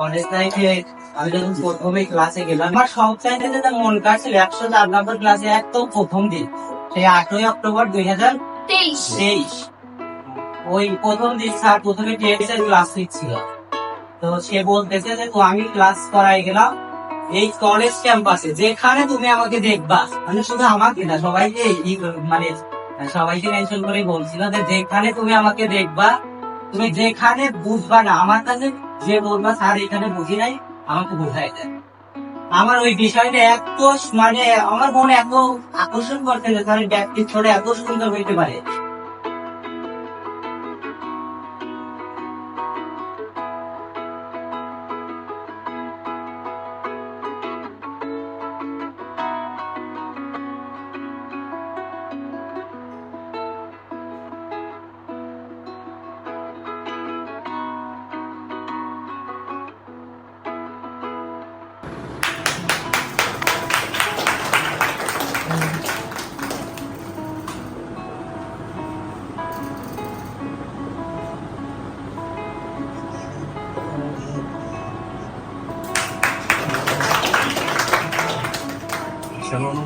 College লাইফে আমি যখন প্রথমে ক্লাসে গেলাম আমার সব চাইতে যেটা মন কাটছিল একশো চার নম্বর ক্লাসে একদম প্রথম দিন সেই আটই অক্টোবর দুই হাজার তেইশ। ওই প্রথম দিন স্যার প্রথমে ক্লাস ছিল। তো সে বলতেছে যে তো আমি ক্লাস করাই গেলাম এই কলেজ ক্যাম্পাসে যেখানে তুমি আমাকে দেখবা। মানে শুধু আমাকে না সবাইকে মানে সবাইকে মেনশন করে বলছিল যে যেখানে তুমি আমাকে দেখবা তুমি যেখানে বুঝবা না আমার কাছে যে বলবা, স্যার, এখানে বুঝি নাই, আমাকে বোঝাই দেয় আমার ওই বিষয়টা এত মানে আমার মনে এত আকর্ষণ করতে যে স্যারের ছোট এত সুন্দর হইতে পারে।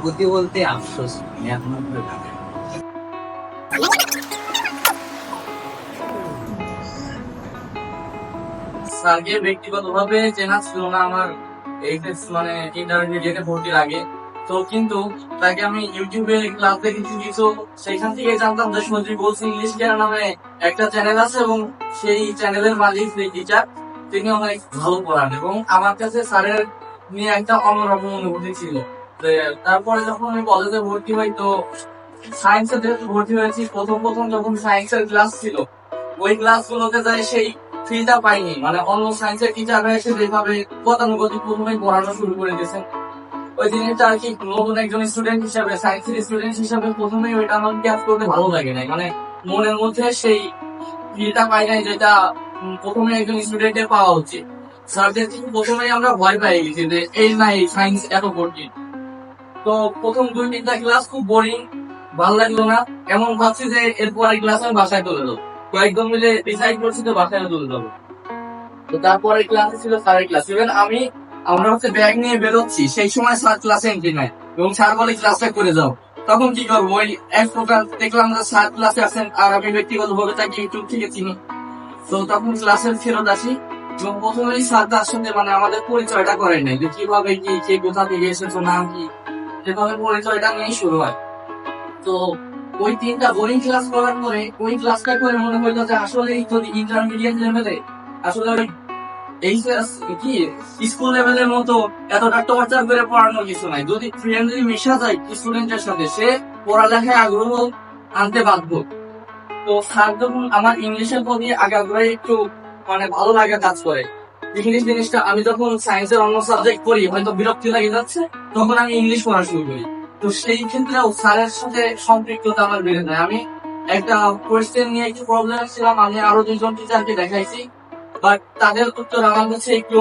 অনুভূতি বলতে আফসোস। স্যারকে ব্যক্তিগতভাবে চেনা ছিল না আমার এইচএস মানে ইন্টারমিডিয়েটে তো কিন্তু তাকে আমি ইউটিউবে ক্লাস দেখেছি, কিছু সেখান থেকে জানতাম যে সঞ্জীব ইংলিশ কেয়ার নামে একটা চ্যানেল আছে এবং সেই চ্যানেলের মালিক টিচার তিনি অনেক ভালো পড়ান এবং আমার কাছে স্যারের নিয়ে একটা অন্যরকম অনুভূতি ছিল তারপরে যখন আমি কলেজে ভর্তি হই, তো সায়েন্সে ভর্তি হয়েছি, প্রথম প্রথম যখন সায়েন্সের ক্লাস ছিল, ওই ক্লাসগুলোতে যাই সেই ফিলটা পাইনি। মানে অন্য সায়েন্সের টিচাররা এসে যেভাবে গতানুগতিক প্রথমে পড়ানো শুরু করে দিয়েছেন। ওই জিনিসটা আর কি নতুন একজন স্টুডেন্ট হিসাবে সায়েন্সের স্টুডেন্ট হিসাবে প্রথমেই ওইটা আমার ক্যাচ করতে ভালো লাগে নাই। মানে মনের মধ্যে সেই ফিলটা পাই নাই যেটা প্রথমে একজন স্টুডেন্টের পাওয়া উচিত। স্যারদের থেকে প্রথমেই আমরা ভয় পাই গেছি যে, এই না, এই সায়েন্স এত কঠিন। তো প্রথম দুই তিনটা ক্লাস খুব বোরিং ভালো লাগল না। এমন ভাবছি যে এরপর এই ক্লাস আমি বাসায় তুলে দেবো কয়েকজন মিলে ডিসাইড করছি তো বাসায় তুলে দেবো তো তারপরে ক্লাসে ছিল স্যারের ক্লাস ইভেন আমি, আমরা হচ্ছে ব্যাগ নিয়ে বেরোচ্ছি। সেই সময় স্যার ক্লাসে এন্ট্রি নেয়। এবং স্যার বলে ক্লাসটা করে যাও। তখন কি করব? ওই এক প্রকার দেখলাম যে স্যার ক্লাসে আছেন, আর আমি ব্যক্তিগত ভাবে তাকে ইউটিউব থেকে চিনি। তো তখন ক্লাসে ফেরত আসি। এবং প্রথমেই স্যার তার সাথে মানে আমাদের পরিচয়টা করে নাই যে কীভাবে কি, কে কোথা থেকে এসেছ, নাম কি। যেভাবে পরিচয়টা নিয়েই শুরু হয়। তো ওই তিনটা বোরিং ক্লাস করার পরে, ওই ক্লাসটা করে মনে হইল যে আসলে যদি ইন্টারমিডিয়েট লেভেলে আসলে ওই আমার ইংলিশের প্রতি আগে আগ্রহে একটু মানে ভালো লাগা কাজ করে ইংলিশ জিনিসটা আমি যখন সায়েন্সের অন্য সাবজেক্ট পড়ি, হয়তো বিরক্তি লাগে যাচ্ছে, তখন আমি ইংলিশ পড়া শুরু করি। তো সেই ক্ষেত্রেও স্যারের সাথে সম্পৃক্ততা আমার বেড়ে যায়। আমি একটা কোয়েশ্চেন নিয়ে একটু প্রবলেম ছিলাম, আমি আরও দুজন টিচারকে দেখাইছি বাট তাদের উত্তর আমার কাছে একটু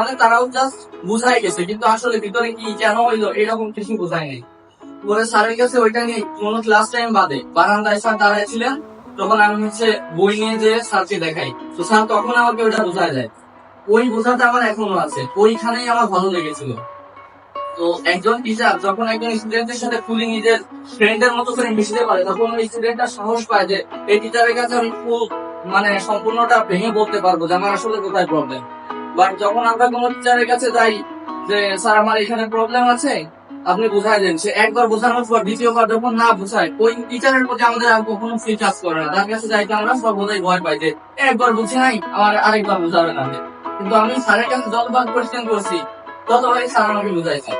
মানে তারাও জাস্ট বুঝাই গেছে, কিন্তু আসলে ভিতরে কি, কেন হইল, এরকম কিছু বোঝায় নাই। পরে স্যারের কাছে ওইটা নিয়ে কোনো ক্লাস টাইম বাদে বারান্দায় স্যার দাঁড়ায় ছিলেন, তখন আমি হচ্ছে বই নিয়ে যে স্যারকে দেখাই। তো স্যার তখন আমাকে ওইটা বোঝায় যায় ওই বোঝাটা আমার এখনও আছে। ওইখানেই আমার ভালো লেগেছিল। তো একজন টিচার যখন একজন স্টুডেন্টের সাথে ফুলি নিজের ফ্রেন্ডের মতো করে মিশতে পারে, তখন ওই স্টুডেন্টটা সাহস পায় যে, এই টিচারের কাছে আমি ফুল মানে সম্পূর্ণটা ভেঙে বলতে পারব যে, আমার আসলে কোথায় প্রবলেম বাট যখন আমরা কোনো টিচারের কাছে যাই যে, স্যার, আমার এখানে প্রবলেম আছে, আপনি বুঝাই দেন। সে একবার বোঝানোর পর, দ্বিতীয়বার যখন না বোঝায়, ওই টিচারের প্রতি আমাদের আর কখনো ফ্রি কাজ করে না। তার কাছে যাইতে আমরা সর্বদাই ভয় পাই যে, একবার বুঝি নাই, আমার আরেকবার বুঝাবে না। কিন্তু আমি স্যারের কাছে যতবার কোয়েশ্চেন করছি, ততবারই স্যার আমাকে বুঝাইছে।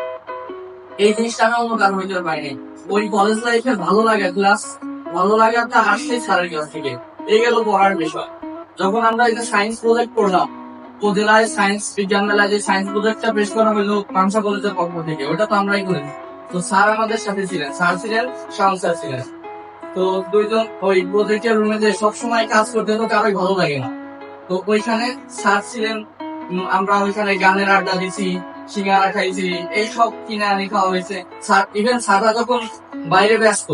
এই জিনিসটা আমি অন্য কারও ভিতরে পাইনি ওই কলেজ লাইফে ভালো লাগে ক্লাস ভালো লাগাটা আসছে স্যারের কাছ থেকে। এই গেল পড়ার বিষয়। যখন আমরা এই সায়েন্স প্রজেক্ট করলাম উপজেলায় সায়েন্স বিজ্ঞান মেলায় যে সায়েন্স প্রজেক্টটা পেশ করা হলো পাংশা কলেজের পক্ষ থেকে, ওটা তো আমরাই করেছি। তো স্যার আমাদের সাথে ছিলেন। স্যার ছিলেন, শাওন স্যার ছিলেন। তো দুইজন ওই প্রজেক্টের রুমে যে সবসময় কাজ করতে তো কারোই ভালো লাগে না। তো ওইখানে স্যার ছিলেন আমরা ওইখানে গানের আড্ডা দিছি, সিঙ্গারা খাইছি এইসব কিনে আনি খাওয়া হয়েছে। স্যার ইভেন স্যাররা যখন বাইরে ব্যস্ত,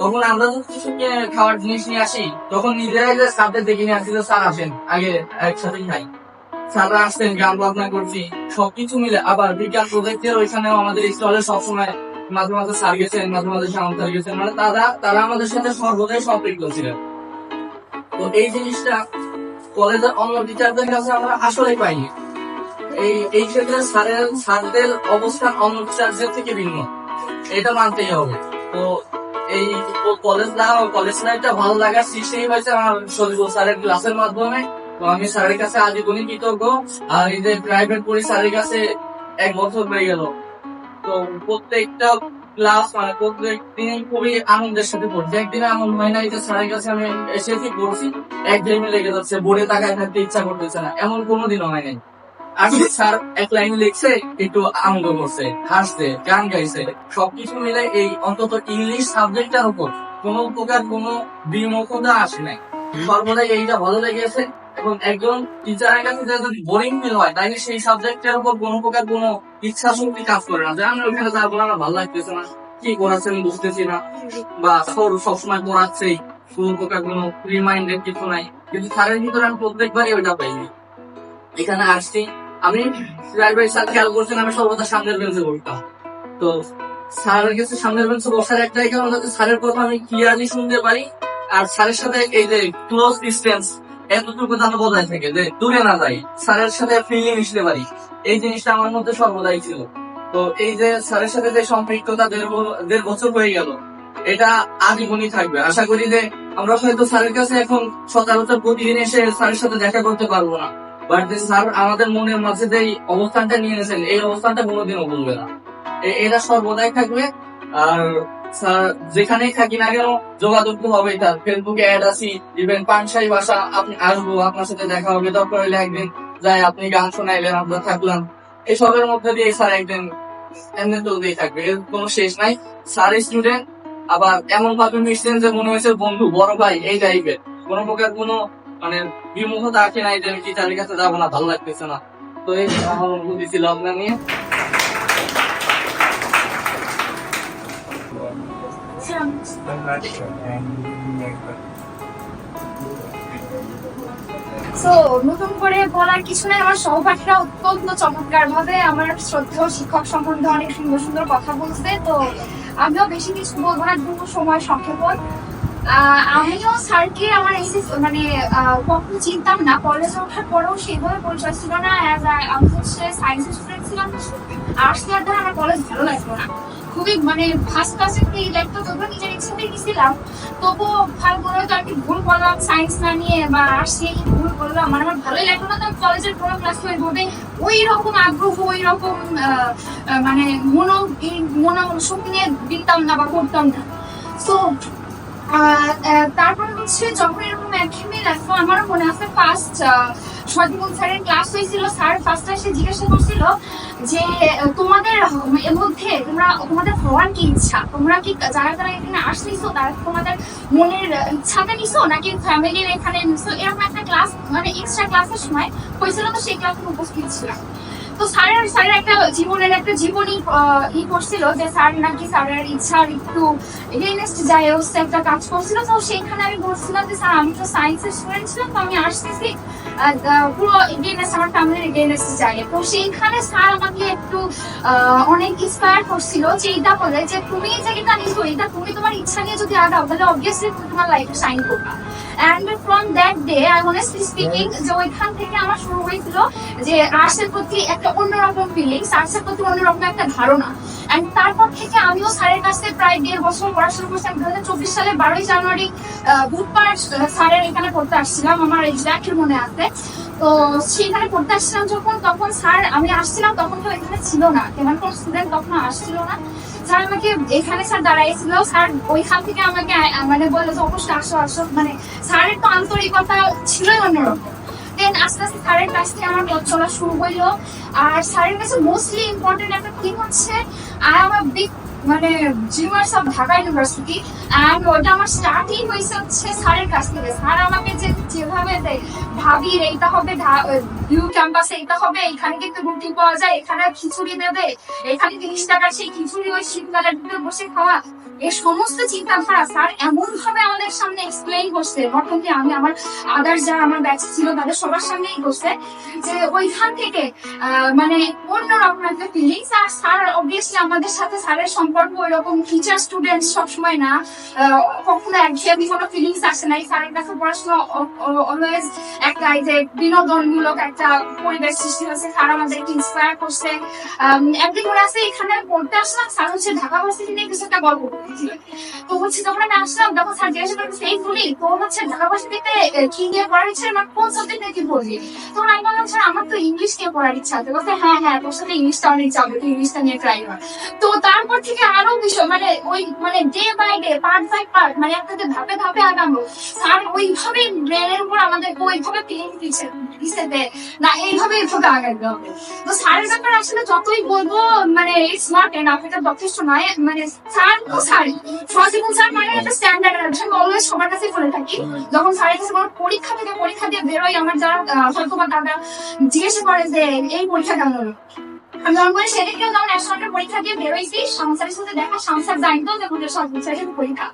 তখন আমরা যখন কিছু খাওয়ার জিনিস নিয়ে আসি, তখন নিজেরাই যে স্যারদের দেখে নিয়ে আসি যে, স্যার আসেন, আগে একসাথে খাই। স্যাররা আসতেন, গান বাজনা করছি, সবকিছু মিলে। আবার বিজ্ঞান প্রজেক্টের ওইখানেও আমাদের স্টলে সবসময় মাঝে মাঝে স্যার গেছেন, মাঝে মাঝে স্যার গেছেন। মানে তারা তারা আমাদের সাথে সর্বদাই সম্পৃক্ত ছিলেন। তো এই জিনিসটা কলেজের অন্য টিচারদের কাছে আমরা আসলে পাইনি। এই এই ক্ষেত্রে স্যারের, স্যারদের অবস্থান অন্য টিচারদের থেকে ভিন্ন। এটা মানতেই হবে। তো এই কলেজ না কলেজ লাইফটা ভালো লাগার সৃষ্টি হয়েছে আমার স্যারের ক্লাসের মাধ্যমে। তো আমি স্যারের কাছে আজীবনই কৃতজ্ঞ। আর এই যে প্রাইভেট পড়ি স্যারের কাছে এক বছর হয়ে গেল। তো প্রত্যেকটা ক্লাস মানে প্রত্যেক দিন খুবই আনন্দের সাথে পড়ছি একদিনে এমন হয় নাই যে কাছে আমি এসেছি পড়ছি লেগে যাচ্ছে, বোর্ডে তাকায় থাকতে ইচ্ছা করতেছে না। এমন হয় নাই। আর স্যার এক লাইন লিখছে, একটু আনন্দ করছে, হাসছে, গান গাইছে। সবকিছু মিলে এই অন্তত ইংলিশ সাবজেক্টটার উপর কোনো প্রকার কোনো বিমুখতা আসে নাই। সর্বদাই এইটা ভালো লেগেছে। এবং একজন টিচারের কাছে যদি বোরিং ফিল হয় তাহলে সেই সাবজেক্টের উপর কোনো প্রকার কোনো ইচ্ছা শক্তি কাজ করে না। যে আমি ওইখানে যাব না ভালো লাগতেছে না। কি করাচ্ছে আমি বুঝতেছি না। বা সর সবসময় পড়াচ্ছেই। কোনো প্রকার কোনো রিমাইন্ডের কিছু নাই। কিন্তু স্যারের ভিতরে আমি প্রত্যেকবারই ওইটা পাইনি। এখানে আসছি। আমি ড্রাইভারের সাথে খেয়াল করছেন, আমি সর্বদা সামনের বেঞ্চে বসতাম। তো স্যারের কাছে সামনের বেঞ্চে বসার একটাই কারণ হচ্ছে স্যারের কথা আমি ক্লিয়ারলি শুনতে পারি। আর স্যারের সাথে এই যে ক্লোজ ডিস্টেন্স এতটুকু যেন বজায় থাকে যে দূরে না যাই, স্যারের সাথে ফ্রিলি মিশতে পারি। এই জিনিসটা আমার মধ্যে সর্বদাই ছিল। তো এই যে স্যারের সাথে যে সম্পৃক্ততা দেড় বছর হয়ে গেল, এটা আজীবনই থাকবে। আশা করি যে আমরা হয়তো স্যারের কাছে এখন সচরাচর প্রতিদিন এসে স্যারের সাথে দেখা করতে পারব না। বাট যে স্যার আমাদের মনের মাঝে যে অবস্থানটা নিয়ে এনেছেন, এই অবস্থানটা কোনোদিনও ভুলবে না। এটা সর্বদাই থাকবে। আর যেখানেই থাকি না কেন, যোগাযোগ তো হবেই তার। ফেসবুকে অ্যাড আছি ইভেন আপনি আসব, আপনার সাথে দেখা হবে দরকার হলে একদিন যাই, আপনি গান শোনাইলেন, আমরা থাকলাম। এসবের মধ্যে দিয়ে স্যার একদিন এমনি চলতেই থাকবে, এর কোনো শেষ নাই। স্যার স্টুডেন্ট আবার এমন ভাবে মিশছেন যে মনে হয়েছে, বন্ধু, বড় ভাই, এই টাইপের কোনো প্রকার কোনো মানে বিমুখতা আছে নাই যে আমি টিচারের কাছে যাব না, ভালো লাগতেছে না। তো এই আমার অনুভূতি ছিল আপনার নিয়ে। তো নতুন করে বলার কিছু নাই। আমার সহপাঠীরা অত্যন্ত চমৎকার ভাবে আমার শ্রদ্ধেয় শিক্ষক সম্বন্ধে অনেক সুন্দর সুন্দর কথা বলছে। তো আমিও বেশি কিছু বলব না দ্রুত সময় সংক্ষেপণ। আমিও স্যারকে আমার এই যে- মানে কখনো চিনতাম না। কলেজে ওঠার পরেও সেভাবে পরিচয় ছিল না। আমি হচ্ছে সায়েন্স স্টুডেন্ট ছিলাম। আর্টস দ্বারা আমার কলেজ ভালো লাগতো না। খুবই মানে ফার্স্ট ক্লাসে লাগতো তবুও নিজের ইচ্ছাতেই গেছিলাম তবুও ভালো মনে হতো আমি ভুল করলাম সায়েন্স না নিয়ে বা আর্টস ভুল করলাম। মানে আমার ভালোই লাগল না তো আমি কলেজের কোনো ক্লাস ওইভাবে ওই রকম আগ্রহ ওই রকম মানে মনো, এই মনো শক্তি নিয়ে দিতাম না বা করতাম না। তো তারপর হচ্ছে যখন এরকম একঘেয়েমি লাগতো আমারও মনে আছে ফার্স্ট সজিবুল স্যারের ক্লাস হয়েছিল। স্যার ফার্স্ট এসে জিজ্ঞাসা করছিল যে তোমাদের এর মধ্যে তোমরা, তোমাদের হওয়ার কি ইচ্ছা? তোমরা কি যারা যারা এখানে আসতেছো, তারা তোমাদের মনের ইচ্ছাতে নিছো? নাকি ফ্যামিলির এখানে নিছো? এরকম একটা ক্লাস মানে এক্সট্রা ক্লাসের সময় হয়েছিল তো সেই ক্লাসে উপস্থিত ছিলাম। তো স্যারের স্যারের একটা জীবনের একটা জীবনী ই করছিল যে, স্যার নাকি স্যারের ইচ্ছার একটু এগেইনস্ট যায় একটা কাজ করছিল। তো সেইখানে আমি বলছিলাম যে, স্যার, আমি তো সায়েন্সের স্টুডেন্ট ছিলাম, তো আমি আসতেছি। পুরো এগেইনস্ট আমার ফ্যামিলির এগেইনস্ট যায় তো সেইখানে স্যার আমাকে একটু অনেক ইন্সপায়ার করছিল যে এটা বলে যে তুমি এই জায়গাটা নিছো এটা তুমি তোমার ইচ্ছা নিয়ে যদি আগাও তাহলে অবভিয়াসলি তুমি তোমার লাইফে সাইন করবা। And from that day I honestly speaking যে ওইখান থেকে আমার শুরু হয়েছিল যে আর্টসের প্রতি একটা অন্যরকম ফিলিংস আর্টসের প্রতি অন্যরকম একটা ধারণা। অ্যান্ড তারপর থেকে আমিও স্যারের কাছে প্রায় দেড় বছর পড়াশোনা করছি। দু হাজার চব্বিশ সালে বারোই জানুয়ারি বুধবার স্যারের এখানে পড়তে আসছিলাম, আমার এক্সাক্ট মনে আছে। তো সেখানে পড়তে আসছিলাম যখন, তখন স্যার, আমি আসছিলাম তখন তো এখানে ছিল না। তেমন কোনো স্টুডেন্ট তখন আসছিল না। স্যার আমাকে এখানে স্যার দাঁড়াইছিল। স্যার ওইখান থেকে আমাকে মানে বলল যে, অবশ্যই আসো আসো। মানে স্যারের তো আন্তরিকতা ছিলই অন্যরকম। দেন আস্তে আস্তে স্যারের কাছ থেকে আমার পথ চলা শুরু হইল। আর স্যারের কাছে মোস্টলি ইম্পর্টেন্ট একটা থিম হচ্ছে আই এম আ বিগ মানে জিমার্স অফ ঢাকা ইউনিভার্সিটি অ্যান্ড ওটা আমার স্টার্টিং হয়েছে হচ্ছে স্যারের কাছ থেকে। স্যার আমাকে যে, যেভাবে দেয় ভাবির এইটা হবে হবে, এখানে কিন্তু রুটি পাওয়া যায়, এখানে খিচুড়ি দেবে, এখানে তিরিশ টাকার সেই খিচুড়ি ওই শীতকালের ভিতরে বসে খাওয়া। এই সমস্ত চিন্তাধারা স্যার এমন ভাবে আমাদের সামনে এক্সপ্লেইন করছে। প্রথমে আমি আমার আদার্স যারা আমার ছিল, তাদের সবার সামনেই করছে যে ওইখান থেকে মানে অন্যরকম একটা ফিলিংস আর স্যার অবভিয়াসলি আমাদের সাথে স্যারের সম্পর্ক ওইরকম টিচার স্টুডেন্ট সবসময় না। কখনো একঘেয়েমি কোনো ফিলিংস আসে নাই। স্যারের কাছে পড়াশোনা অলওয়েজ একটা যে বিনোদনমূলক একটা পরিবেশ সৃষ্টি হয়েছে স্যার ইন্সপায়ার করছে। আছে এখানে পড়তে আসলাম, স্যার হচ্ছে ঢাকা ভার্সিটি নিয়ে কিছু একটা গল্প তো হচ্ছে যখন আমি আসলাম স্যার জিজ্ঞাসা সেই তো হচ্ছে ঢাকা ভার্সিটিতে কি নিয়ে পড়ার ইচ্ছে? মানে কোন কি পড়বি? তখন আমি বললাম, স্যার, আমার তো ইংলিশ নিয়ে পড়ার ইচ্ছা হ্যাঁ হ্যাঁ তোর সাথে ইংলিশটা অনেক যাবে, তুই ইংলিশটা নিয়ে ট্রাই কর। তো তারপর থেকে আরও বিষয় মানে ওই মানে day by day part by part মানে আপনাদের ধাপে ধাপে আগানো। স্যার ওইভাবে ব্রেনের উপর আমাদেরকে ওইভাবে পেন দিচ্ছে দিচ্ছে না, এইভাবে এইভাবে আগাতে হবে তো স্যারের ব্যাপার আসলে যতই বলব মানে ইটস নট এনাফ এটা যথেষ্ট নয় মানে স্যার তো স্যার ফজিবুল স্যার মানে একটা স্ট্যান্ডার্ড আছে অলওয়েজ সবার কাছে বলে থাকি। যখন স্যারের কাছে কোনো পরীক্ষা থেকে পরীক্ষা দিয়ে বেরোই, আমার যারা হয়তো বা তারা জিজ্ঞেস করে যে, এই পরীক্ষা কেমন? যখন পরীক্ষা দিয়ে সংসারের সাথে সংসার যে পরীক্ষা।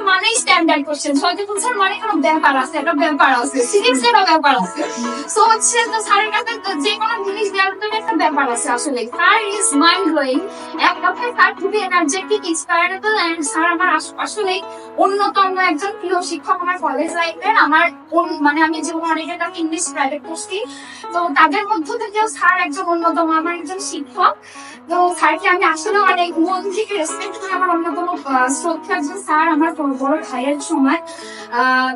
মানেই মানে স্যারের কাছে জিনিস দেওয়ার জন্য একটা ব্যাপার আছে আসলে। ইজ এক কথায় স্যার আমার অন্যতম একজন প্রিয় শিক্ষক আমার কলেজ লাইফের আমার মানে আমি জীবনে অনেকের ইংলিশ প্রাইভেট পড়ছি তো তাদের মধ্য থেকেও স্যার একজন অন্যতম, আমার একজন শিক্ষক। তো স্যারকে আমি আসলে অনেক মন থেকে রেসপেক্ট করি আমার অন্যতম শ্রদ্ধা একজন স্যার আমার বড় ভাইয়ের সময়।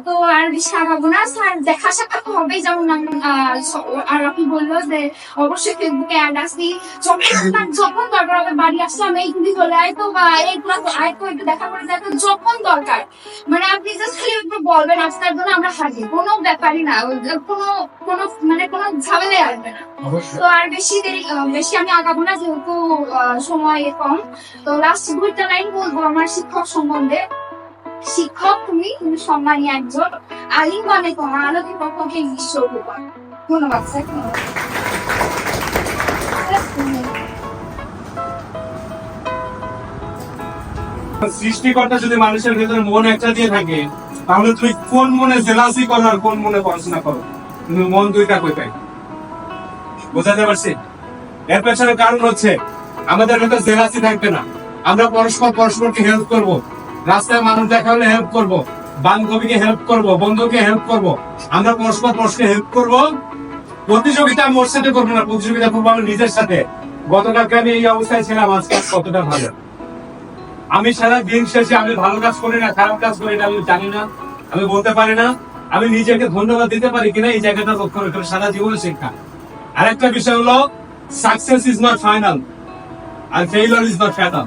তো আর বেশি আগাবো না। স্যার দেখা সাক্ষাৎ হবেই, যেমন আর আপনি বলল যে অবশ্যই ফেসবুকে অ্যাড আসি যখন দরকার হবে বাড়ি আসলাম এই কিন্তু চলে আয়। তো বা এইগুলো তো আয় তো, একটু দেখা করে দেখো যখন দরকার মানে আপনি জাস্ট খালি বলবেন, আপনার জন্য আমরা হাজি কোনো ব্যাপারই না। কোনো কোনো মানে কোনো আসবে না। তো আর বেশি দেরি বেশি আমি আগাবো না যেহেতু সময় কম। তো লাস্ট দুইটা লাইন বলব আমার শিক্ষক সম্বন্ধে। শিক্ষক তুমি তুমি সম্মানী একজন। আলিম মানে তোমার বিশ্ব উপকার ধন্যবাদ স্যার। সৃষ্টিকর্তা যদি মানুষের ভেতরে মন একটা দিয়ে থাকে তাহলে তুই কোন মনে জেলাসি করো আর কোন মনে পড়াশোনা করো? তুমি মন দুইটা কই পাই? বোঝাতে পারছি? এর পেছনে কারণ হচ্ছে, আমাদের ভেতর জেলাসি থাকবে না। আমরা পরস্পর পরস্পরকে হেল্প করব। রাস্তায় মানুষ দেখা হলে হেল্প করব। বান্ধবীকে হেল্প করব, বন্ধুকে হেল্প করব। আমরা পরস্পর হেল্প করব। প্রতিযোগিতা মোর সাথে করব না, প্রতিযোগিতা করব আমার নিজের সাথে। গতকালকে আমি এই অবস্থায় ছিলাম, আজকে কতটা ভালো? আমি সারা দিন শেষে আমি ভালো কাজ করি না, খারাপ কাজ করি না আমি জানি না, আমি বলতে পারি না। আমি নিজেকে ধন্যবাদ দিতে পারি কিনা এই জায়গাটা লক্ষ্য করে সারা জীবনে শিক্ষা। আরেকটা বিষয় হলো সাকসেস ইজ নট ফাইনাল আর ফেইলার ইজ নট ফ্যাটাল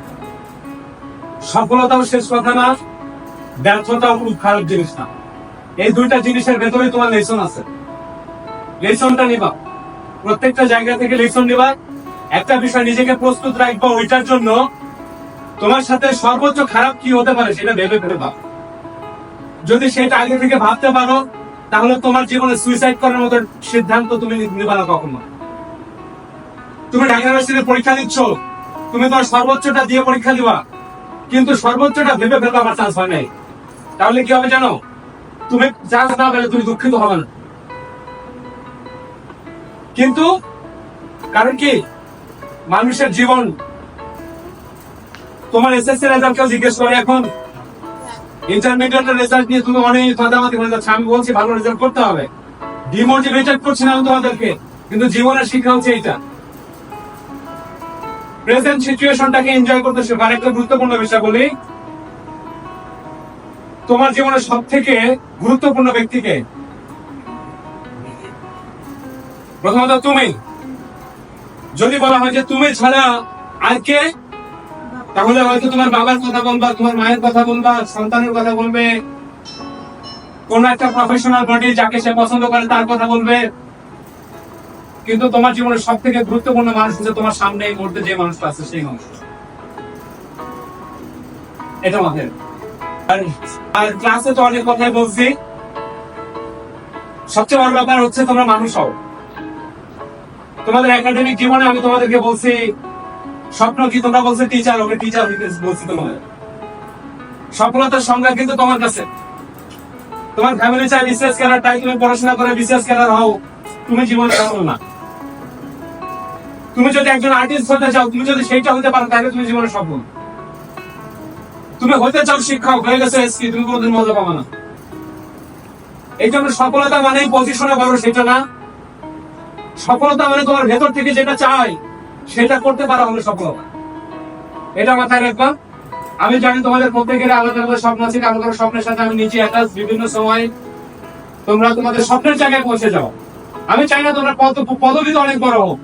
সফলতাও শেষ কথা না, ব্যর্থতাও খুব খারাপ জিনিস না। এই দুইটা জিনিসের ভেতরে তোমার লেসন আছে। লেসনটা নিবা। প্রত্যেকটা জায়গা থেকে লেসন নিবা। একটা বিষয় নিজেকে প্রস্তুত রাখবা, ওইটার জন্য তোমার সাথে সর্বোচ্চ খারাপ কি হতে পারে সেটা ভেবে ফেলে ভাব যদি সেটা আগে থেকে ভাবতে পারো, তাহলে তোমার জীবনে সুইসাইড করার মতো সিদ্ধান্ত তুমি নিবা না কখনো। তুমি ইউনিভার্সিটির পরীক্ষা দিচ্ছ, তুমি তোমার সর্বোচ্চটা দিয়ে পরীক্ষা দিবা, কিন্তু সর্বোচ্চটা ভেবে ফেলতে আমার চান্স হয় নাই। তাহলে কি হবে জানো? তুমি চান্স না পেলে তুমি দুঃখিত হবে না। কিন্তু, কারণ কি? মানুষের জীবন, তোমার এসএসসি রেজাল্ট কেউ জিজ্ঞেস করে এখন রেজাল্ট নিয়ে তুমি অনেক আমি বলছি ভালো রেজাল্ট করতে হবে। ডিমোটিভেটেড করছি না তোমাদেরকে, কিন্তু জীবনের শিক্ষা হচ্ছে প্রেজেন্ট সিচুয়েশনটাকে এনজয় করতে শেখো। আর একটা গুরুত্বপূর্ণ বিষয় বলি, তোমার জীবনের সব থেকে গুরুত্বপূর্ণ ব্যক্তিকে? প্রথমত তুমি। যদি বলা হয় যে তুমি ছাড়া আর কে তাহলে হয়তো তোমার বাবার কথা বলবা, তোমার মায়ের কথা বলবা, সন্তানের কথা বলবে। কোন একটা প্রফেশনাল বডি যাকে সে পছন্দ করে তার কথা বলবে। কিন্তু তোমার জীবনের সব থেকে গুরুত্বপূর্ণ মানুষ হচ্ছে তোমার সামনে এই মুহূর্তে যে মানুষটা আছে, সেই মানুষ এটা। আর আর ক্লাসে তো অনেক কথাই বলছি। সবচেয়ে বড় ব্যাপার হচ্ছে তোমরা মানুষ হও। তোমাদের একাডেমিক জীবনে আমি তোমাদেরকে বলছি স্বপ্ন কি তোমরা বলছে টিচার হবে টিচার হইতে বলছি তোমাদের। সফলতার সংজ্ঞা কিন্তু তোমার কাছে। তোমার ফ্যামিলি চাই বিসিএস ক্যাডার তাই তুমি পড়াশোনা করে বিসিএস ক্যাডার হও। তুমি জীবনে সফল না। তুমি যদি একজন আর্টিস্ট হতে চাও, তুমি যদি সেইটা হতে পারো, তাহলে তুমি জীবনে সফল। তুমি হতে চাও শিক্ষক, হয়ে গেছে এসকি তুমি কোনোদিন মজা পাবে না। এই জন্য সফলতা মানে পজিশনে বড়, সেটা না। সফলতা মানে তোমার ভেতর থেকে যেটা চাই সেটা করতে পারা হলো সফলতা এটা মাথায় রাখবা। আমি জানি তোমাদের প্রত্যেকের আলাদা আলাদা স্বপ্ন আছে কারও কারও স্বপ্নের সাথে আমি নিজে অ্যাটাচ বিভিন্ন সময়। তোমরা তোমাদের স্বপ্নের জায়গায় পৌঁছে যাও। আমি চাই না তোমরা পদ পদবিতে অনেক বড় হোক।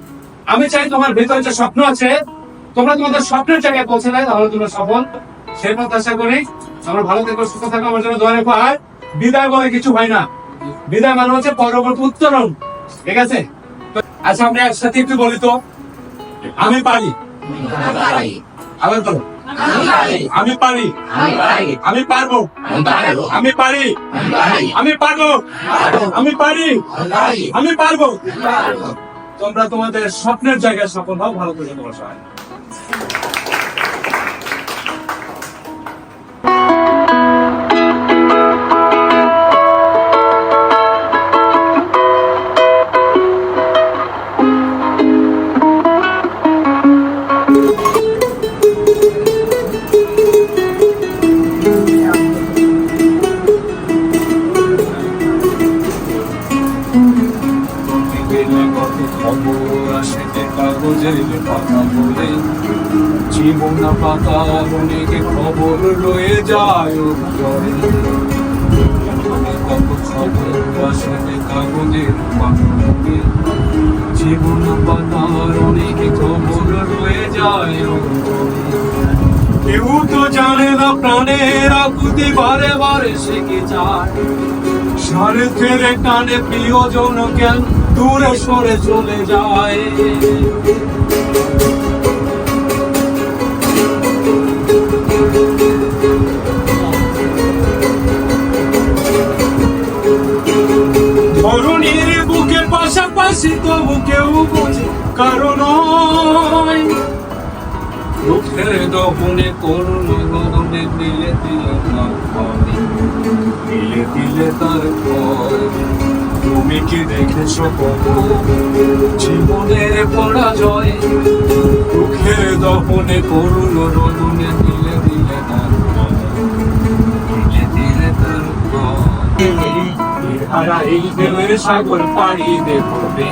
আমি চাই তোমার ভেতরে যে স্বপ্ন আছে, তোমরা তোমাদের স্বপ্নের জায়গায় পৌঁছে দেয় তাহলে তোমরা সফল। সেই প্রত্যাশা করি, তোমরা ভালো থেকো, সুস্থ থাকো, আমার জন্য দোয়া রেখো। আর বিদায় বলে কিছু হয় না। বিদায় মানে হচ্ছে পরবর্তী উত্তরণ ঠিক আছে? আচ্ছা আমরা একসাথে একটু বলি তো। আমি পারি। আবার বলো আমি পারি। আমি পারব। আমি পারি। আমি পারব। আমি পারি। আমি পারব। তোমরা তোমাদের স্বপ্নের জায়গায় সফল হও ভালো করে তোমার সহায় জীবন পাতার অনেক খবর রয়ে যায় জীবন পাতার অনেক খবর রয়ে যায় কেউ তো জানে না প্রাণের আকুতি বারে বারে শিখে যায় কানে প্রিয়জন কেন দূরে সরে চলে যায়? পাশাপাশি তবু কেউ বোঝে কারণ দিলে দিলে। তুমি কি দেখেছ জীবনের পরাজয়? দুঃখের দহনে করুণ রদনে দিলে ইহারা এই ঢেউয়ের সাগর পাড়ি দেবো রে।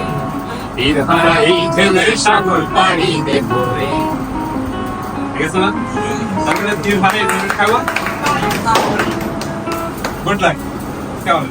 ইহারা এই ঢেউয়ের সাগর পাড়ি দেবো রে। ঠিক আছে না? তাহলে তিন ভাই খাব গুড লাক কেমন?